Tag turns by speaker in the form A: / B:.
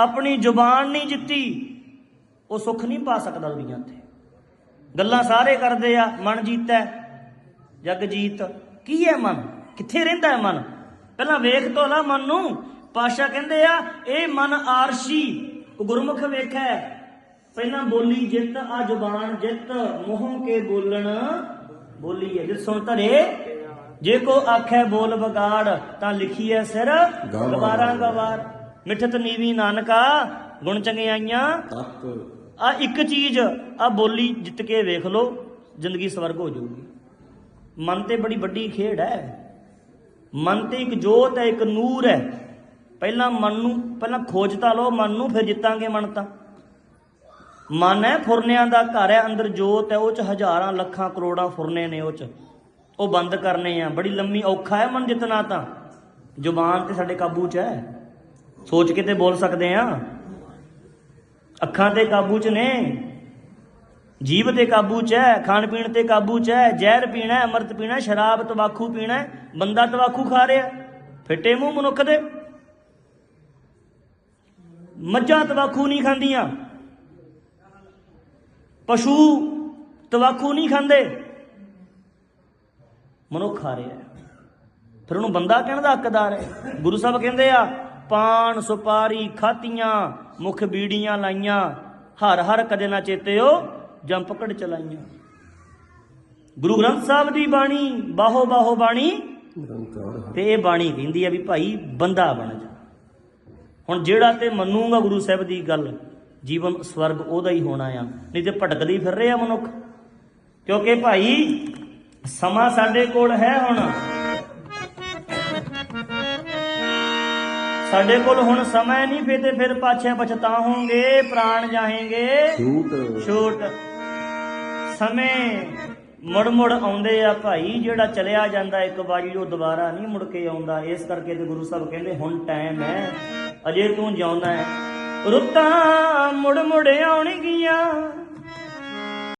A: ਆਪਣੀ ਜ਼ੁਬਾਨ ਨਹੀਂ ਜਿੱਤੀ ਉਹ ਸੁੱਖ ਨਹੀਂ ਪਾ ਸਕਦਾ ਦੁਨੀਆ ਤੇ ਗੱਲਾਂ ਸਾਰੇ ਕਰਦੇ ਆ ਮਨ ਜੀਤਾ। ਜਗ ਜੀਤ। ਕੀ ਹੈ ਮਨ? ਕਿੱਥੇ ਰਹਿੰਦਾ ਹੈ ਮਨ? ਪਹਿਲਾਂ ਵੇਖ ਤੋ ਲਾ ਮਨ ਨੂੰ। ਪਾਸ਼ਾ ਕਹਿੰਦੇ ਆ ਇਹ ਮਨ ਆਰਸ਼ੀ ਗੁਰਮੁਖ ਵੇਖੈ। ਪਹਿਲਾਂ ਬੋਲੀ ਜਿੱਤ ਆ ਜ਼ੁਬਾਨ ਜਿੱਤ। ਮੂੰਹੋਂ ਕੇ ਬੋਲਣ ਬੋਲੀ ਹੈ। ਜਿਤ ਸੁਣ ਧਰੇ ਜੇ ਕੋ ਆਖੈ ਬੋਲ ਵਿਗਾੜ ਤਾਂ ਲਿਖੀਐ ਸਿਰ ਗਵਾਰਾਂ ਗਵਾਰ। ਮਿਠਤ ਨੀਵੀ ਨਾਨਕਾ ਗੁਣ ਚੰਗਿਆਈਆਂ ਆ ਇੱਕ ਚੀਜ਼ ਆ ਬੋਲੀ ਜਿੱਤ ਕੇ ਵੇਖ ਲਓ ਜ਼ਿੰਦਗੀ ਸਵਰਗ ਹੋ ਜਾਊਗੀ। ਮਨ ਤੇ ਬੜੀ ਵੱਡੀ ਖੇਡ ਹੈ। ਮਨ ਤੇ ਇੱਕ ਜੋਤ ਹੈ ਇੱਕ ਨੂਰ ਹੈ। ਪਹਿਲਾਂ ਮਨ ਨੂੰ ਪਹਿਲਾਂ ਖੋਜ ਤਾਂ ਲਓ ਮਨ ਨੂੰ ਫਿਰ ਜਿੱਤਾਂਗੇ ਮਨ ਤਾਂ। ਮਨ ਹੈ ਫੁਰਨਿਆਂ ਦਾ ਘਰ ਹੈ ਅੰਦਰ ਜੋਤ ਹੈ ਉਹ ਚ ਹਜ਼ਾਰਾਂ ਲੱਖਾਂ ਕਰੋੜਾਂ ਫੁਰਨੇ ਨੇ ਉਹ ਚ। ਉਹ ਬੰਦ ਕਰਨੇ ਆ। ਬੜੀ ਲੰਮੀ ਔਖਾ ਹੈ ਮਨ ਜਿੱਤਣਾ ਤਾਂ। ਜ਼ੁਬਾਨ ਤੇ ਸਾਡੇ ਕਾਬੂ ਚ ਹੈ। ਸੋਚ ਕੇ ਤੇ ਬੋਲ ਸਕਦੇ ਆ। ਅੱਖਾਂ ਤੇ ਕਾਬੂ 'ਚ ਨੇ। ਜੀਭ ਤੇ ਕਾਬੂ 'ਚ ਹੈ ਖਾਣ ਪੀਣ ਤੇ ਕਾਬੂ 'ਚ ਹੈ ਜ਼ਹਿਰ ਪੀਣਾ ਹੈ, ਅੰਮ੍ਰਿਤ ਪੀਣਾ ਸ਼ਰਾਬ ਤਵਾਖੂ ਪੀਣਾ ਬੰਦਾ ਤਵਾਖੂ ਖਾ ਰਿਹਾ। ਫਿੱਟੇ ਮੂੰਹ ਮਨੁੱਖ ਦੇ। ਮੱਝਾਂ ਤਵਾਖੂ ਨਹੀਂ ਖਾਂਦੀਆਂ। ਪਸ਼ੂ ਤਵਾਖੂ ਨਹੀਂ ਖਾਂਦੇ। ਮਨੁੱਖ ਖਾ ਰਿਹਾ ਫਿਰ ਉਹਨੂੰ ਬੰਦਾ ਕਹਿਣ ਦਾ ਹੱਕਦਾਰ ਹੈ ਗੁਰੂ ਸਾਹਿਬ ਕਹਿੰਦੇ ਆ ਪਾਨ ਸੁਪਾਰੀ ਖਾਤੀਆਂ, ਮੁਖ ਬੀੜੀਆਂ ਲਾਈਆਂ। ਹਰ ਹਰ ਕਦੇ ਨਾ ਚੇਤਿਓ ਜੰਮ ਪਕੜ ਚਲਾਈਆਂ। ਗੁਰੂ ਗ੍ਰੰਥ ਸਾਹਿਬ ਦੀ ਬਾਣੀ, ਬਾਹੋ ਬਾਹੋ ਬਾਣੀ। ਤੇ ਇਹ ਬਾਣੀ ਕਹਿੰਦੀ ਆ ਵੀ ਭਾਈ ਬੰਦਾ ਬਣ ਜਾ। ਹੁਣ ਜਿਹੜਾ ਤੇ ਮੰਨੂਗਾ ਗੁਰੂ ਸਾਹਿਬ ਦੀ ਗੱਲ, ਜੀਵਨ ਸਵਰਗ ਉਹਦਾ ਹੀ ਹੋਣਾ ਆ। ਨਹੀਂ ਤੇ ਭਟਕਦੀ ਫਿਰ ਰਿਹਾ ਮਨੁੱਖ। ਕਿਉਂਕਿ ਭਾਈ ਸਮਾਂ ਸਾਡੇ ਕੋਲ ਹੈ ਹੁਣ। ਸਾਡੇ ਕੋਲ ਹੁਣ ਸਮਾਂ ਨਹੀਂ ਫੇ ਤੇ ਫਿਰ ਪਾਛੇ ਪਛਤਾਹੋਗੇ ਪ੍ਰਾਣ ਜਾਹੇਗੇ।
B: ਛੂਟ।
A: ਛੋਟ। ਸਮੇਂ ਮੁੜ ਮੁੜ ਆਉਂਦੇ ਆ ਭਾਈ ਜਿਹੜਾ ਚਲਿਆ ਜਾਂਦਾ ਇੱਕ ਵਾਰੀ ਉਹ ਦੁਬਾਰਾ ਨਹੀਂ ਮੁੜ ਕੇ ਆਉਂਦਾ। ਇਸ ਕਰਕੇ ਤੇ ਗੁਰੂ ਸਾਹਿਬ ਕਹਿੰਦੇ ਹੁਣ ਟਾਈਮ ਹੈ ਅਜੇ ਤੂੰ ਜਿਉਂਦਾ ਹੈ। ਰੁੱਤਾਂ ਮੁੜ ਮੁੜ ਆਉਣਗੀਆਂ।